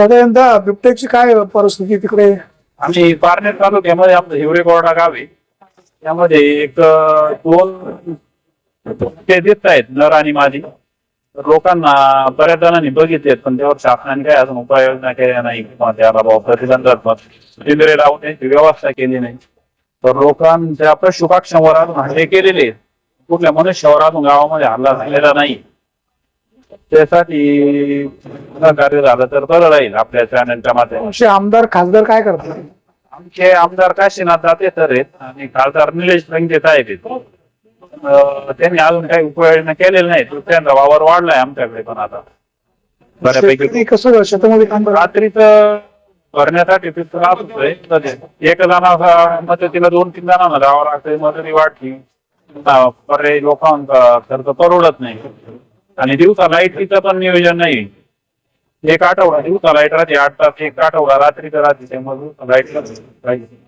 साधारणतः बिबट्याची काय परिस्थिती तिकडे? आम्ही पारनेर तालुक्यामध्ये आपलं हिवरे कोरडा गाव आहे. त्यामध्ये एक अं, दोन ते दिसत आहेत नर आणि मादी. तर लोकांना बऱ्याच जणांनी बघितलेत पण त्यावर शासनाने काय अजून उपाययोजना केल्या नाही. किंवा त्याला बाबा प्रतिबंधात्मक पिंजरे लावून त्यांची व्यवस्था केली नाही. तर लोकांच्या पशुपाक्षांवर अजून हल्ले केलेले आहेत. कुठल्या मनुष्यावर अजून गावामध्ये हल्ला झालेला नाही. त्यासाठी कार्य झालं तर बरं राहील आपल्या चॅनलच्या माध्यमातून. असे आमदार खासदार काय करतात? आमचे आमदार काशीनाथ दाते सर आहेत आणि खासदार निलेश रंगे साहेब आहेत. अं, त्यांनी अजून काही उपाययोजना केलेल्या नाही त्यांचा वावर वाढलाय आमच्याकडे पण आता. बऱ्यापैकी शेतकरी कसं शेतामध्ये काम करतात? रात्रीच भरण्यासाठी ते त्रास होतोय एक जणांचा मदतीला दोन तीन जणांना जावं लागतंय. मदती वाढली अं, पर्यायी लोकांचा खर्च परवडत नाही. आणि दिवसा लाईटीचं पण नियोजन नाही. एक आठवडा दिवसा लाइट राहते आठ तास एक आठवडा रात्रीचं राहते त्यामुळे लाइट पाहिजे